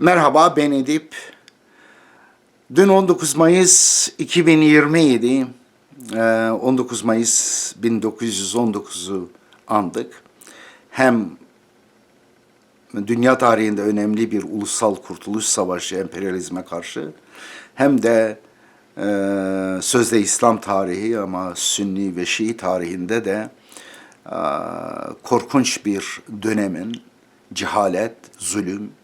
Merhaba ben Edip. Dün 19 Mayıs 2027, e, 19 Mayıs 1919'u andık. Hem dünya tarihinde önemli bir ulusal kurtuluş savaşı emperyalizme karşı hem de e, sözde İslam tarihi ama Sünni ve Şii tarihinde de e, korkunç bir dönemin cehalet, zulüm, e,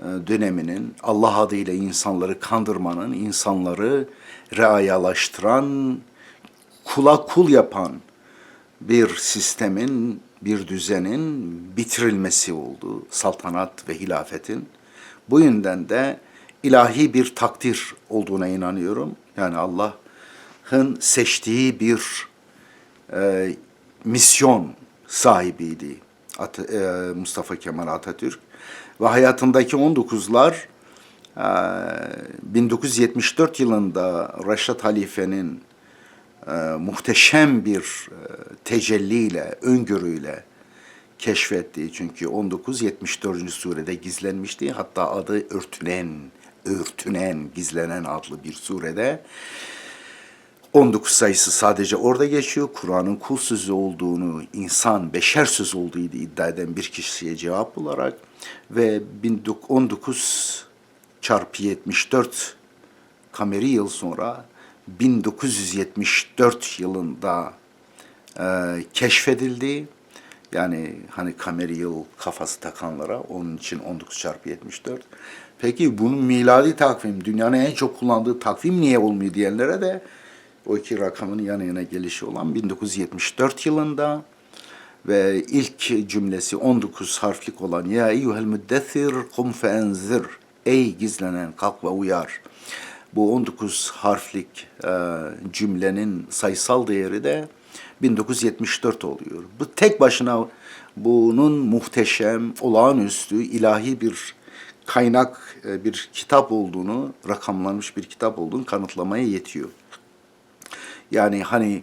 döneminin Allah adıyla insanları kandırmanın, insanları reayalaştıran, kula kul yapan bir sistemin, bir düzenin bitirilmesi oldu. Saltanat ve hilafetin. Bu yönden de ilahi bir takdir olduğuna inanıyorum. Yani Allah'ın seçtiği bir e, misyon sahibiydi At- e, Mustafa Kemal Atatürk. Ve hayatındaki 19'lar e, 1974 yılında Reşat Halife'nin e, muhteşem bir e, tecelliyle, öngörüyle keşfettiği çünkü 19 74. surede gizlenmişti. Hatta adı örtünen, örtünen, gizlenen adlı bir surede 19 sayısı sadece orada geçiyor. Kur'an'ın kul sözü olduğunu, insan, beşer söz olduğu iddia eden bir kişiye cevap olarak ve 19 çarpı 74 kameri yıl sonra 1974 yılında e, keşfedildi. Yani hani kameri yıl kafası takanlara onun için 19 çarpı 74. Peki bunun miladi takvim, dünyanın en çok kullandığı takvim niye olmuyor diyenlere de o iki rakamın yan yana gelişi olan 1974 yılında ve ilk cümlesi 19 harflik olan Ya eyyuhel müddessir kum feenzir Ey gizlenen kalk ve uyar. Bu 19 harflik e, cümlenin sayısal değeri de 1974 oluyor. Bu tek başına bunun muhteşem, olağanüstü, ilahi bir kaynak, e, bir kitap olduğunu, rakamlanmış bir kitap olduğunu kanıtlamaya yetiyor. Yani hani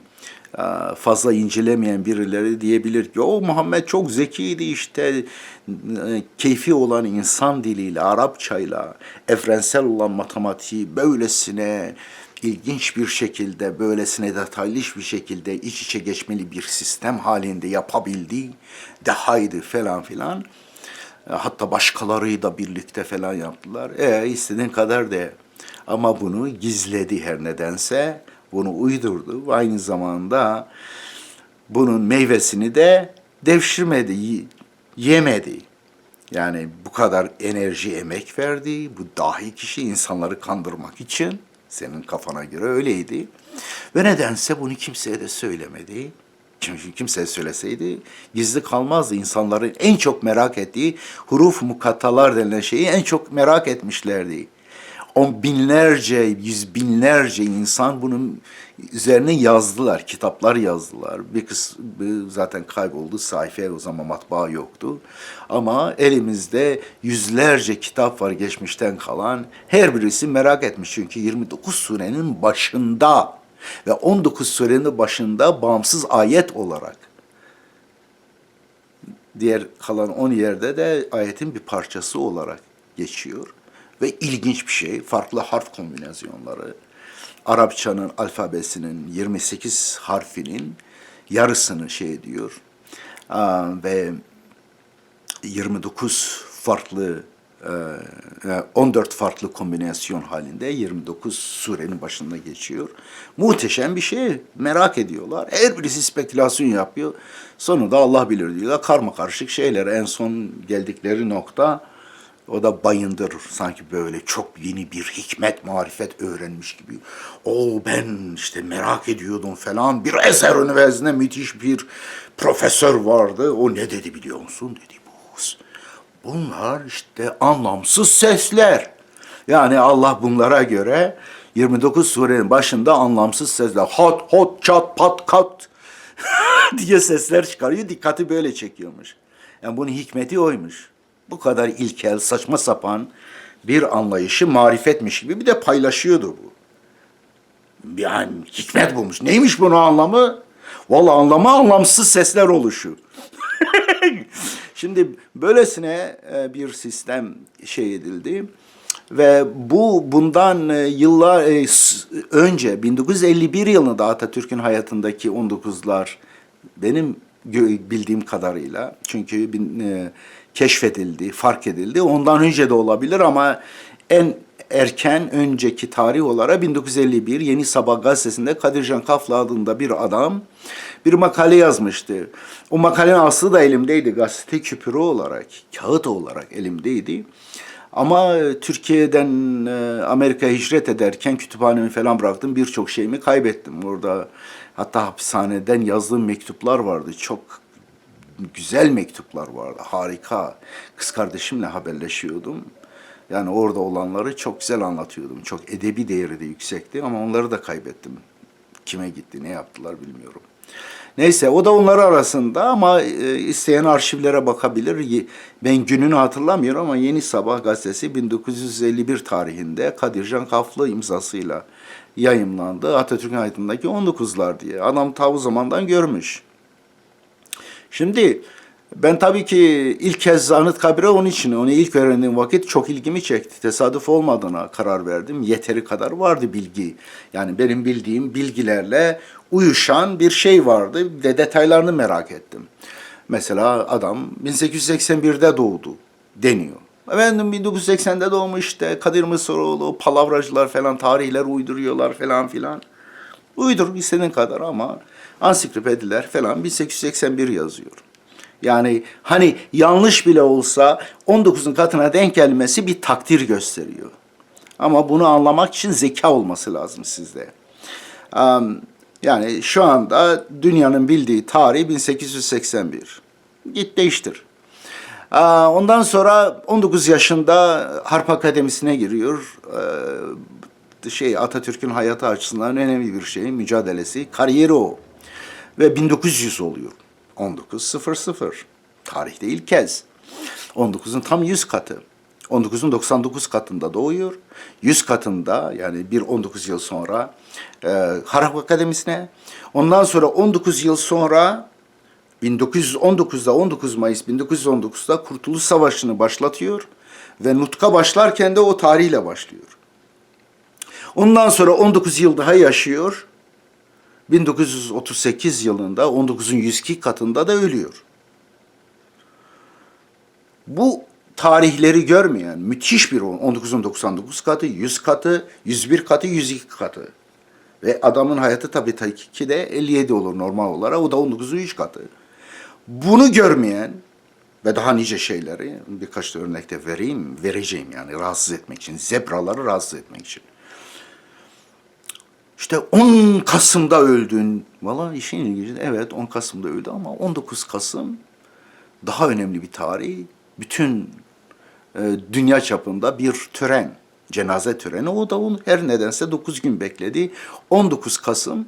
e, fazla incelemeyen birileri diyebilir ki o Muhammed çok zekiydi işte e, keyfi olan insan diliyle, Arapçayla, evrensel olan matematiği böylesine ilginç bir şekilde, böylesine detaylı bir şekilde iç içe geçmeli bir sistem halinde yapabildi, dehaydı falan filan. E, Hatta başkalarıyla da birlikte falan yaptılar. E istediğin kadar de. Ama bunu gizledi her nedense. Bunu uydurdu. Ve aynı zamanda bunun meyvesini de devşirmedi, yemedi. Yani bu kadar enerji, emek verdi. Bu dahi kişi insanları kandırmak için. Senin kafana göre öyleydi. Ve nedense bunu kimseye de söylemedi. Çünkü kimseye söyleseydi gizli kalmazdı. İnsanların en çok merak ettiği huruf mukattalar denilen şeyi en çok merak etmişlerdi. On binlerce, yüz binlerce insan bunun üzerine yazdılar, kitaplar yazdılar. Bir kısmı zaten kayboldu, sayfa o zaman matbaa yoktu. Ama elimizde yüzlerce kitap var geçmişten kalan. Her birisi merak etmiş çünkü 29 surenin başında ve 19 surenin başında bağımsız ayet olarak diğer kalan 10 yerde de ayetin bir parçası olarak geçiyor. Ve ilginç bir şey, farklı harf kombinasyonları. Arapçanın alfabesinin 28 harfinin yarısını şey diyor. Ve 29 farklı e, 14 farklı kombinasyon halinde 29 surenin başında geçiyor. Muhteşem bir şey. Merak ediyorlar. Her birisi spekülasyon yapıyor. Sonunda Allah bilir diyorlar. Karma karışık şeyler. En son geldikleri nokta o da bayındırır. Sanki böyle çok yeni bir hikmet, marifet öğrenmiş gibi. O ben işte merak ediyordum falan. Bir Ezer Üniversitesi'nde müthiş bir profesör vardı. O ne dedi biliyor musun? Dedi bu. Bunlar işte anlamsız sesler. Yani Allah bunlara göre 29 surenin başında anlamsız sesler. Hot, hot, çat, pat, kat diye sesler çıkarıyor. Dikkati böyle çekiyormuş. Yani bunun hikmeti oymuş. Bu kadar ilkel, saçma sapan bir anlayışı marifetmiş gibi bir de paylaşıyordu bu. Yani hikmet bulmuş. Neymiş bunun anlamı? Vallahi anlamı anlamsız sesler oluşu. Şimdi böylesine e, bir sistem şey edildi ve bu bundan e, yıllar e, önce 1951 yılında Atatürk'ün hayatındaki 19'lar benim bildiğim kadarıyla çünkü keşfedildi, fark edildi. Ondan önce de olabilir ama en erken önceki tarih olarak 1951 Yeni Sabah gazetesinde Kadircan Kaflı adında bir adam bir makale yazmıştı. O makalenin aslı da elimdeydi gazete küpürü olarak, kağıt olarak elimdeydi. Ama e, Türkiye'den e, Amerika'ya hicret ederken kütüphanemi falan bıraktım. Birçok şeyimi kaybettim. Orada hatta hapishaneden yazdığım mektuplar vardı. Çok güzel mektuplar vardı. Harika. Kız kardeşimle haberleşiyordum. Yani orada olanları çok güzel anlatıyordum. Çok edebi değeri de yüksekti ama onları da kaybettim. Kime gitti, ne yaptılar bilmiyorum. Neyse o da onlar arasında ama e, isteyen arşivlere bakabilir. Ben gününü hatırlamıyorum ama Yeni Sabah gazetesi 1951 tarihinde Kadircan Kaflı imzasıyla yayımlandı. Atatürk'ün hayatındaki 19'lar diye. Adam ta o zamandan görmüş. Şimdi ben tabii ki ilk kez Anıtkabir'e onun için, onu ilk öğrendiğim vakit çok ilgimi çekti. Tesadüf olmadığına karar verdim. Yeteri kadar vardı bilgi. Yani benim bildiğim bilgilerle uyuşan bir şey vardı. De detaylarını merak ettim. Mesela adam 1881'de doğdu deniyor. Efendim 1980'de doğmuş işte Kadir Mısıroğlu, palavracılar falan tarihler uyduruyorlar falan filan. Uydur istediğin kadar ama ansiklopediler falan 1881 yazıyor. Yani hani yanlış bile olsa 19'un katına denk gelmesi bir takdir gösteriyor. Ama bunu anlamak için zeka olması lazım sizde. Yani şu anda dünyanın bildiği tarih 1881. Git değiştir. Ondan sonra 19 yaşında Harp Akademisi'ne giriyor. Ee, şey Atatürk'ün hayatı açısından önemli bir şey, mücadelesi, kariyeri o. Ve 1900 oluyor. 19.00. Tarihte ilk kez. 19'un tam 100 katı. 19'un 99 katında doğuyor. 100 katında yani bir 19 yıl sonra e, Harp Akademisi'ne. Ondan sonra 19 yıl sonra 1919'da 19 Mayıs 1919'da Kurtuluş Savaşı'nı başlatıyor ve Nutka başlarken de o tarihle başlıyor. Ondan sonra 19 yıl daha yaşıyor. 1938 yılında 19'un 102 katında da ölüyor. Bu tarihleri görmeyen müthiş bir 19'un 99 katı, 100 katı, 101 katı, 102 katı. Ve adamın hayatı tabii ki de 57 olur normal olarak. O da 19'un 3 katı. Bunu görmeyen ve daha nice şeyleri birkaç da örnekte vereyim, vereceğim yani rahatsız etmek için, zebraları rahatsız etmek için. İşte 10 Kasım'da öldün. Valla işin ilginci. Evet 10 Kasım'da öldü ama 19 Kasım daha önemli bir tarih. Bütün e, dünya çapında bir tören, cenaze töreni. O da onu her nedense 9 gün bekledi. 19 Kasım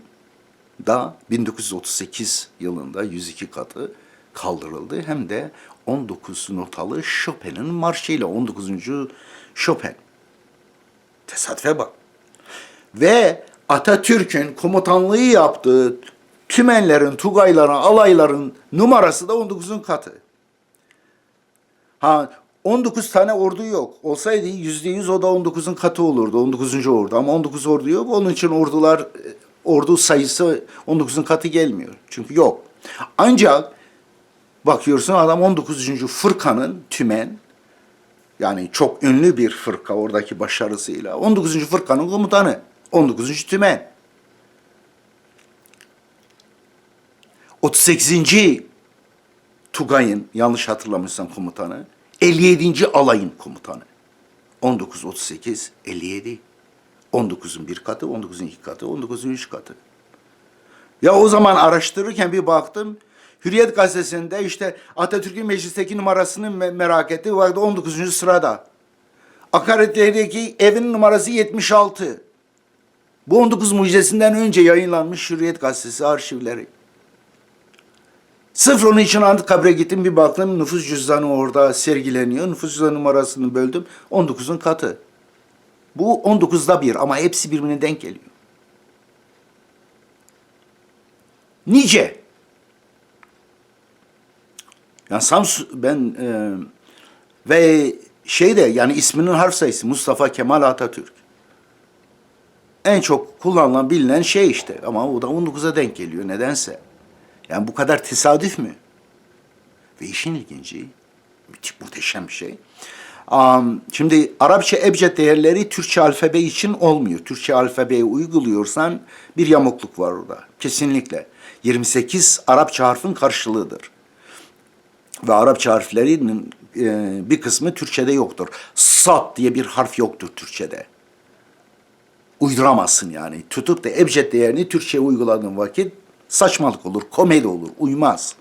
da 1938 yılında 102 katı kaldırıldı. Hem de 19 notalı Chopin'in marşıyla 19. Chopin. Tesadüfe bak. Ve Atatürk'ün komutanlığı yaptığı tümenlerin, tugayların, alayların numarası da 19'un katı. Ha 19 tane ordu yok. Olsaydı yüzde yüz o da 19'un katı olurdu. 19. ordu ama 19 ordu yok. Onun için ordular ordu sayısı 19'un katı gelmiyor. Çünkü yok. Ancak bakıyorsun adam 19. fırkanın tümen yani çok ünlü bir fırka oradaki başarısıyla 19. fırkanın komutanı 19. tümen 38. Tugay'ın yanlış hatırlamıyorsam komutanı 57. alayın komutanı 19 38 57 19'un bir katı 19'un iki katı 19'un üç katı ya o zaman araştırırken bir baktım Hürriyet gazetesinde işte Atatürk'ün meclisteki numarasını me- merak etti. Vardı 19. sırada. Akaret'teki evin numarası 76. Bu 19 mucizesinden önce yayınlanmış Hürriyet gazetesi arşivleri. Sırf onun için Anıtkabir'e gittim bir baktım nüfus cüzdanı orada sergileniyor. Nüfus cüzdanı numarasını böldüm. 19'un katı. Bu 19'da bir ama hepsi birbirine denk geliyor. Nice. Yani Samsun ben e, ve şey de yani isminin harf sayısı Mustafa Kemal Atatürk. En çok kullanılan bilinen şey işte ama o da 19'a denk geliyor nedense. Yani bu kadar tesadüf mü? Ve işin ilginci, müthiş muhteşem bir şey. Am, şimdi Arapça ebced değerleri Türkçe alfabe için olmuyor. Türkçe alfabeyi uyguluyorsan bir yamukluk var orada. Kesinlikle. 28 Arapça harfin karşılığıdır. Ve Arapça harflerinin e, bir kısmı Türkçe'de yoktur. Sat diye bir harf yoktur Türkçe'de. Uyduramazsın yani. Tutup da ebced değerini Türkçe'ye uyguladığın vakit saçmalık olur, komedi olur, uymaz.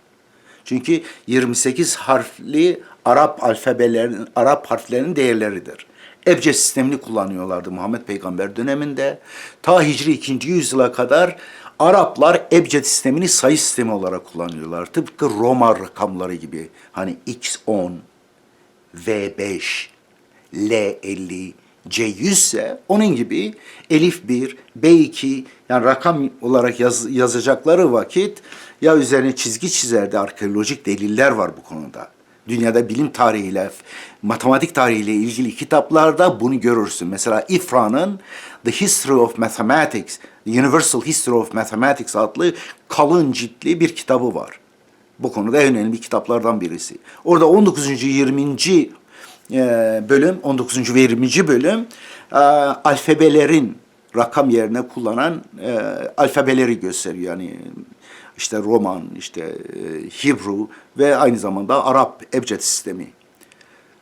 Çünkü 28 harfli Arap alfabelerinin, Arap harflerinin değerleridir. Ebced sistemini kullanıyorlardı Muhammed Peygamber döneminde. Ta Hicri 2. yüzyıla kadar Araplar ebced sistemini sayı sistemi olarak kullanıyorlar. Tıpkı Roma rakamları gibi. Hani X10, V5, L50, C100 ise onun gibi Elif 1, B2 yani rakam olarak yaz, yazacakları vakit ya üzerine çizgi çizerdi arkeolojik deliller var bu konuda. Dünyada bilim tarihiyle, matematik tarihiyle ilgili kitaplarda bunu görürsün. Mesela İfra'nın The History of Mathematics, The Universal History of Mathematics adlı kalın ciltli bir kitabı var. Bu konuda en önemli kitaplardan birisi. Orada 19. 20. e, bölüm, 19. ve 20. bölüm e, alfabelerin rakam yerine kullanan e, alfabeleri gösteriyor. Yani işte Roman, işte e, Hibru ve aynı zamanda Arap ebced sistemi.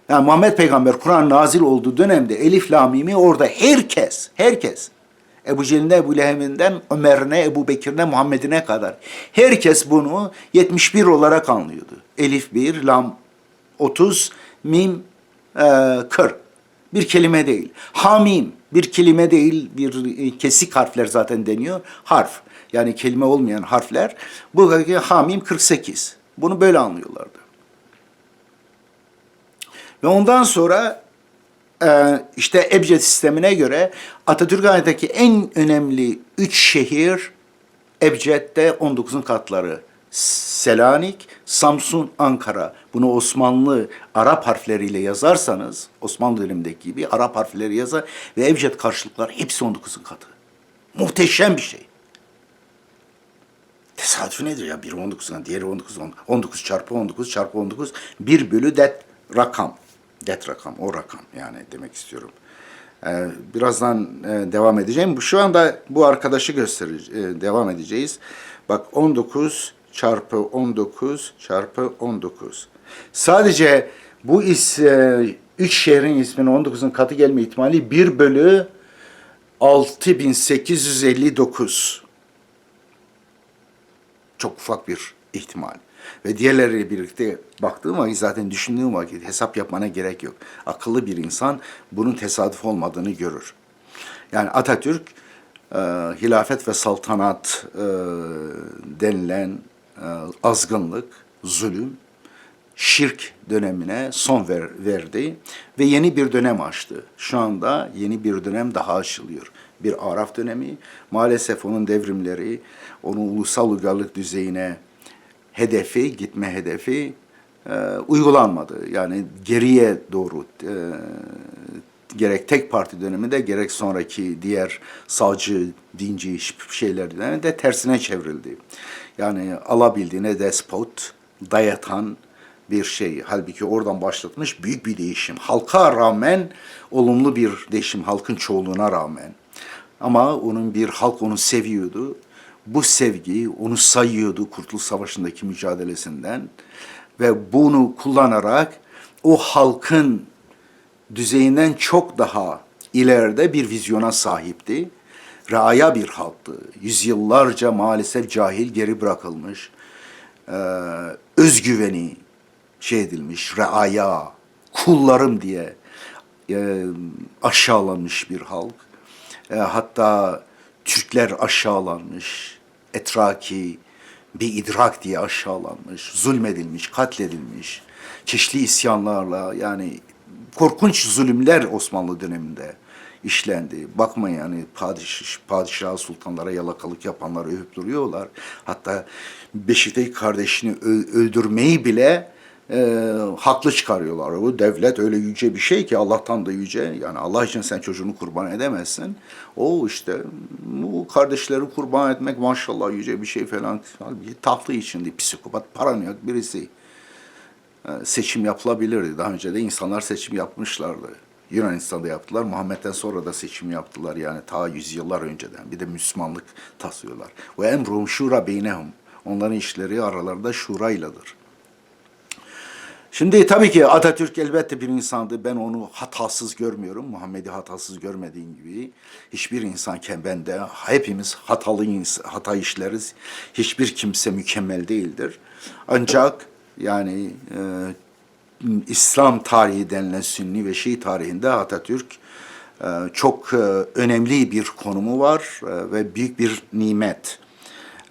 Yani Muhammed Peygamber Kur'an nazil olduğu dönemde Elif La Mim'i orada herkes, herkes Ebu Cehil'ine, Ebu Lehem'inden Ömer'ine, Ebu Bekir'ine, Muhammed'ine kadar herkes bunu 71 olarak anlıyordu. Elif 1, Lam 30, Mim e, 40. Bir kelime değil. Hamim bir kelime değil, bir e, kesik harfler zaten deniyor. Harf. Yani kelime olmayan harfler. Bu hamim 48. Bunu böyle anlıyorlardı. Ve ondan sonra e, işte ebced sistemine göre Atatürk Hanı'ndaki en önemli üç şehir Ebced'de 19'un katları. Selanik, Samsun, Ankara. Bunu Osmanlı Arap harfleriyle yazarsanız, Osmanlı dönemindeki gibi Arap harfleri yazar ve Ebced karşılıklar hepsi 19'un katı. Muhteşem bir şey. Tesadüf nedir ya? Biri 19'dan, diğeri 19, 19 çarpı 19 çarpı 19, 1 bölü det rakam. Det rakam, o rakam yani demek istiyorum. Ee, birazdan e, devam edeceğim. Şu anda bu arkadaşı göstereceğiz, devam edeceğiz. Bak 19 çarpı 19 çarpı 19. Sadece bu is, e, üç şehrin isminin 19'un katı gelme ihtimali 1 bölü 6859. Çok ufak bir ihtimal. Ve diğerleriyle birlikte baktığım vakit zaten düşündüğüm vakit hesap yapmana gerek yok. Akıllı bir insan bunun tesadüf olmadığını görür. Yani Atatürk e, hilafet ve saltanat e, denilen azgınlık, zulüm, şirk dönemine son ver, verdi ve yeni bir dönem açtı. Şu anda yeni bir dönem daha açılıyor. Bir Araf dönemi. Maalesef onun devrimleri, onun ulusal uygarlık düzeyine hedefi, gitme hedefi e, uygulanmadı. Yani geriye doğru e, gerek tek parti döneminde gerek sonraki diğer sağcı, dinci şeyler döneminde tersine çevrildi. Yani alabildiğine despot, dayatan bir şey. Halbuki oradan başlatmış büyük bir değişim. Halka rağmen olumlu bir değişim, halkın çoğunluğuna rağmen. Ama onun bir halk onu seviyordu. Bu sevgi onu sayıyordu Kurtuluş Savaşı'ndaki mücadelesinden ve bunu kullanarak o halkın düzeyinden çok daha ileride bir vizyona sahipti. Raya bir halktı. Yüzyıllarca maalesef cahil geri bırakılmış. Ee, özgüveni şey edilmiş, reaya, kullarım diye e, aşağılanmış bir halk. E, hatta Türkler aşağılanmış, etraki bir idrak diye aşağılanmış, zulmedilmiş, katledilmiş, çeşitli isyanlarla yani korkunç zulümler Osmanlı döneminde işlendi. Bakmayın yani padişah, padişah sultanlara yalakalık yapanları övüp duruyorlar. Hatta Beşiktaş kardeşini öldürmeyi bile e, haklı çıkarıyorlar. O devlet öyle yüce bir şey ki Allah'tan da yüce. Yani Allah için sen çocuğunu kurban edemezsin. O işte bu kardeşleri kurban etmek maşallah yüce bir şey falan. Halbuki tatlı içindi psikopat paranoyak birisi. E, seçim yapılabilirdi. Daha önce de insanlar seçim yapmışlardı. Yunanistan'da yaptılar. Muhammed'den sonra da seçim yaptılar. Yani ta yüzyıllar önceden. Bir de Müslümanlık taslıyorlar. Ve emruhum şura beynehum. Onların işleri aralarında şurayladır. Şimdi tabii ki Atatürk elbette bir insandı. Ben onu hatasız görmüyorum. Muhammed'i hatasız görmediğim gibi hiçbir insanken ben de hepimiz hatalı hata işleriz. Hiçbir kimse mükemmel değildir. Ancak yani e, İslam tarihi denilen Sünni ve Şii tarihinde Atatürk e, çok e, önemli bir konumu var e, ve büyük bir nimet.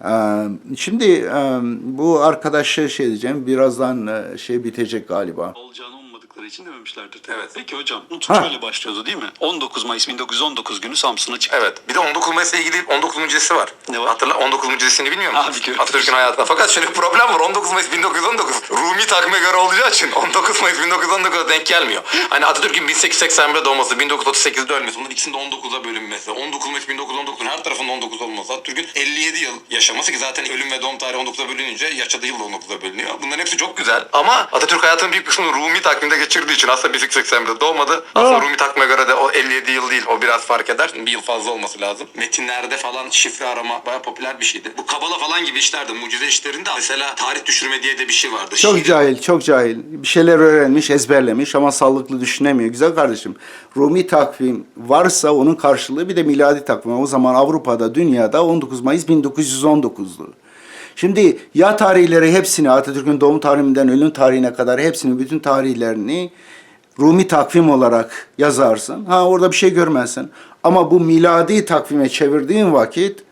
Ee, Şimdi e, bu arkadaşa şey diyeceğim, birazdan e, şey bitecek galiba. olacağını ummadıkları için dememişlerdir. Evet. Peki hocam, Nutuk Ha. şöyle başlıyordu değil mi? 19 Mayıs 1919 günü Samsun'a çıktı. Evet. Bir de 19 Mayıs'la ilgili 19 mucizesi var. Ne var? Hatırla 19 mucizesini bilmiyor musun? Abi. Atatürk'ün hayatında. Fakat şöyle bir problem var. 19 Mayıs 1919 Rumi takvime göre olacağı için 19 Mayıs 1919'a denk gelmiyor. Hani Atatürk'ün 1881'de doğması, 1938'de ölmesi. Bunların ikisinin de 19'a bölünmesi. 19 Mayıs 1919'un her tarafının 19 olması. Atatürk'ün 57 yıl yaşaması ki zaten ölüm ve doğum tarihi 19'a bölününce yaşadığı yıl da 19'a bölünüyor. Bunların hepsi çok güzel. Ama Atatürk hayatının büyük kısmını Rumi takvimde geçirdiği için aslında 1881'de doğmadı. Aslında Rumi takvime göre de o 57 yıl değil. O biraz fark eder. Bir yıl fazla olması lazım. Metinlerde falan şifre arama bayağı popüler bir şeydi. Bu kabala falan gibi işlerde, mucize işlerinde mesela tarih düşürme diye de bir şey vardı. Çok Şiir- cahil, çok cahil. Bir şeyler öğrenmiş, ezberlemiş ama sağlıklı düşünemiyor. Güzel kardeşim. Rumi takvim varsa onun karşılığı bir de miladi takvim. O zaman Avrupa'da, dünyada 19 Mayıs 1919'du. Şimdi ya tarihleri hepsini Atatürk'ün doğum tarihinden ölüm tarihine kadar hepsini bütün tarihlerini Rumi takvim olarak yazarsın. Ha orada bir şey görmezsin. Ama bu miladi takvime çevirdiğin vakit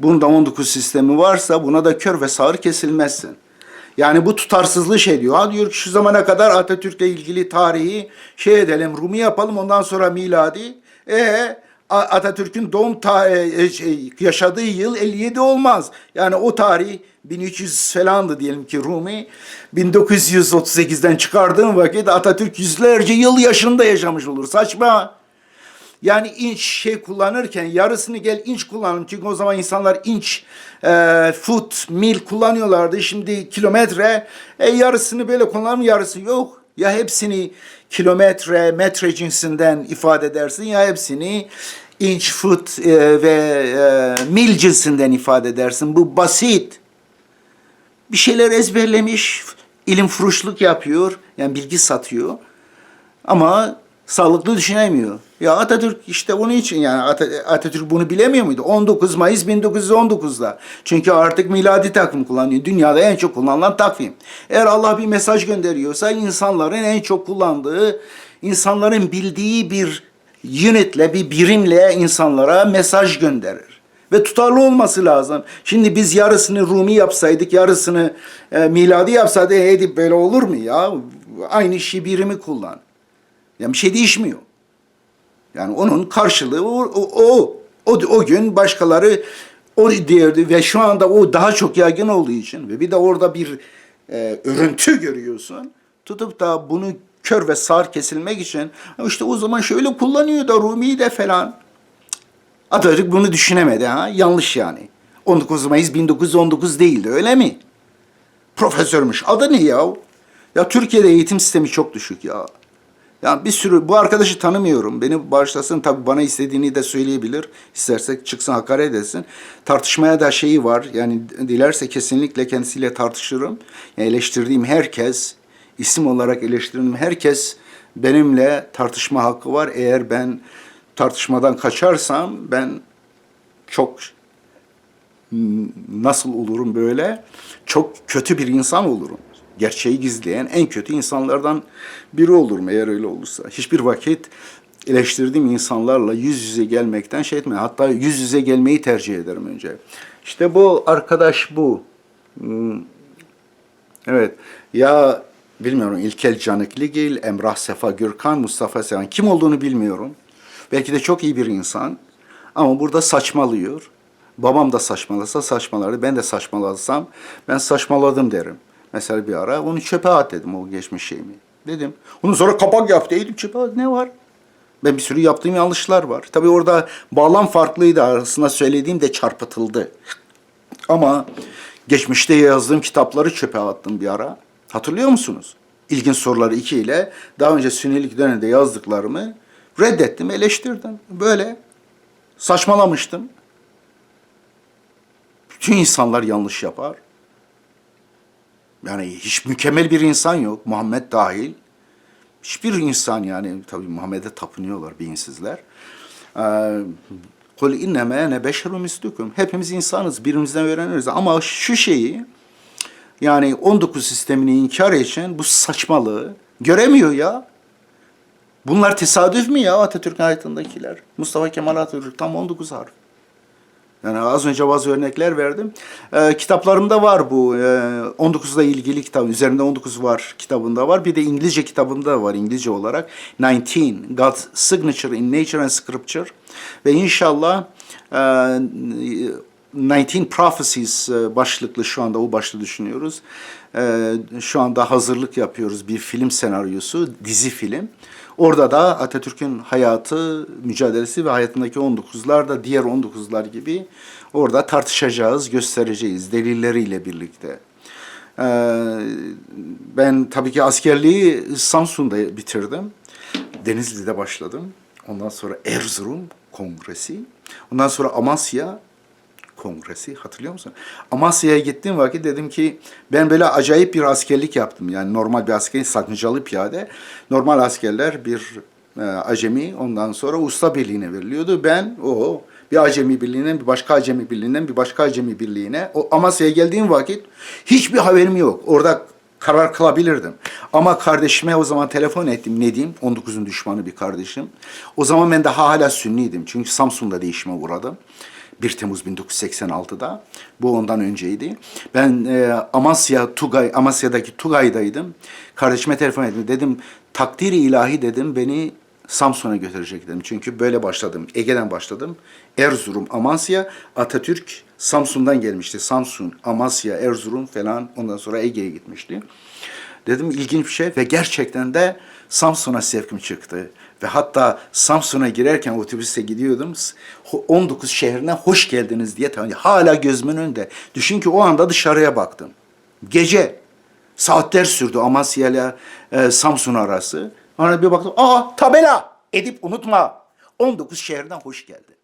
bunda 19 sistemi varsa buna da kör ve sağır kesilmezsin. Yani bu tutarsızlığı şey diyor. Ha diyor ki şu zamana kadar Atatürk'le ilgili tarihi şey edelim, Rumi yapalım ondan sonra miladi. E Atatürk'ün doğum ta- e, şey, yaşadığı yıl 57 olmaz. Yani o tarih 1300 falandı diyelim ki Rumi. 1938'den çıkardığın vakit Atatürk yüzlerce yıl yaşında yaşamış olur. Saçma. Yani inç şey kullanırken yarısını gel inç kullanalım. Çünkü o zaman insanlar inç, e, foot, mil kullanıyorlardı. Şimdi kilometre, e, yarısını böyle kullanalım yarısı yok. Ya hepsini kilometre, metre cinsinden ifade edersin ya hepsini inç, foot e, ve e, mil cinsinden ifade edersin. Bu basit. Bir şeyler ezberlemiş, ilim furuşluk yapıyor, yani bilgi satıyor. Ama sağlıklı düşünemiyor. Ya Atatürk işte onun için yani At- Atatürk bunu bilemiyor muydu? 19 Mayıs 1919'da. Çünkü artık miladi takvim kullanıyor. Dünyada en çok kullanılan takvim. Eğer Allah bir mesaj gönderiyorsa insanların en çok kullandığı, insanların bildiği bir unitle, bir birimle insanlara mesaj gönderir. Ve tutarlı olması lazım. Şimdi biz yarısını Rumi yapsaydık, yarısını e, miladi yapsaydık, Edip böyle olur mu ya? Aynı işi birimi kullan. Yani bir şey değişmiyor. Yani onun karşılığı o, o, o, o, gün başkaları o diyordu ve şu anda o daha çok yaygın olduğu için ve bir de orada bir e, örüntü görüyorsun. Tutup da bunu kör ve sağır kesilmek için işte o zaman şöyle kullanıyor da Rumi de falan. Atatürk bunu düşünemedi ha. Yanlış yani. 19 Mayıs 1919 değildi öyle mi? Profesörmüş. Adı ne ya? Ya Türkiye'de eğitim sistemi çok düşük ya. Yani bir sürü bu arkadaşı tanımıyorum. Beni bağışlasın tabii bana istediğini de söyleyebilir. İstersek çıksın hakaret etsin. Tartışmaya da şeyi var. Yani dilerse kesinlikle kendisiyle tartışırım. Yani eleştirdiğim herkes, isim olarak eleştirdiğim herkes benimle tartışma hakkı var. Eğer ben tartışmadan kaçarsam ben çok nasıl olurum böyle? Çok kötü bir insan olurum. Gerçeği gizleyen en kötü insanlardan biri olurum eğer öyle olursa. Hiçbir vakit eleştirdiğim insanlarla yüz yüze gelmekten şey etme. Hatta yüz yüze gelmeyi tercih ederim önce. İşte bu arkadaş bu. Hmm, Evet. Ya bilmiyorum İlkel Canikligil, Emrah Sefa Gürkan, Mustafa Seyhan kim olduğunu bilmiyorum. Belki de çok iyi bir insan ama burada saçmalıyor. Babam da saçmalasa saçmalardı. Ben de saçmalasam ben saçmaladım derim. Mesela bir ara onu çöpe at dedim o geçmiş şeyimi. Dedim. Ondan sonra kapak yap dedim çöpe at ne var? Ben bir sürü yaptığım yanlışlar var. Tabii orada bağlam farklıydı. Arasında söylediğim de çarpıtıldı. Ama geçmişte yazdığım kitapları çöpe attım bir ara. Hatırlıyor musunuz? İlginç soruları 2 ile daha önce sünnilik dönemde yazdıklarımı reddettim, eleştirdim. Böyle saçmalamıştım. Bütün insanlar yanlış yapar. Yani hiç mükemmel bir insan yok. Muhammed dahil. Hiçbir insan yani tabii Muhammed'e tapınıyorlar beyinsizler. Ee, Kul inneme ene beşerun mislukum. Hepimiz insanız. Birimizden öğreniriz. Ama şu şeyi yani 19 sistemini inkar için bu saçmalığı göremiyor ya. Bunlar tesadüf mü ya Atatürk'ün hayatındakiler? Mustafa Kemal Atatürk tam 19 harf. Yani az önce bazı örnekler verdim. Ee, kitaplarımda var bu. Ee, 19'la ilgili kitap. Üzerinde 19 var kitabında var. Bir de İngilizce kitabında var İngilizce olarak. 19. God's Signature in Nature and Scripture. Ve inşallah e, 19 Prophecies e, başlıklı şu anda o başlığı düşünüyoruz. E, şu anda hazırlık yapıyoruz bir film senaryosu, dizi film. Orada da Atatürk'ün hayatı, mücadelesi ve hayatındaki 19'lar da diğer 19'lar gibi orada tartışacağız, göstereceğiz delilleriyle birlikte. Ee, ben tabii ki askerliği Samsun'da bitirdim. Denizli'de başladım. Ondan sonra Erzurum Kongresi. Ondan sonra Amasya Kongresi hatırlıyor musun? Amasya'ya gittiğim vakit dedim ki ben böyle acayip bir askerlik yaptım. Yani normal bir asker sakıncalı piyade. Normal askerler bir e, acemi ondan sonra usta birliğine veriliyordu. Ben o bir acemi birliğinden bir başka acemi birliğinden bir başka acemi birliğine o Amasya'ya geldiğim vakit hiçbir haberim yok. Orada karar kılabilirdim. Ama kardeşime o zaman telefon ettim. Ne diyeyim? 19'un düşmanı bir kardeşim. O zaman ben daha hala sünniydim. Çünkü Samsun'da değişime uğradım. 1 Temmuz 1986'da. Bu ondan önceydi. Ben e, Amasya Tugay Amasya'daki Tugay'daydım. Kardeşime telefon ettim. Dedim takdiri ilahi dedim beni Samsun'a götürecek dedim. Çünkü böyle başladım. Ege'den başladım. Erzurum, Amasya, Atatürk Samsun'dan gelmişti. Samsun, Amasya, Erzurum falan ondan sonra Ege'ye gitmişti. Dedim ilginç bir şey ve gerçekten de Samsun'a sevkim çıktı. Ve hatta Samsun'a girerken otobüste gidiyordum. 19 şehrine hoş geldiniz diye tanıyor. Hala gözümün önünde. Düşün ki o anda dışarıya baktım. Gece saatler sürdü Amasya ile e, Samsun arası. Sonra bir baktım. Aa tabela. Edip unutma. 19 şehirden hoş geldi.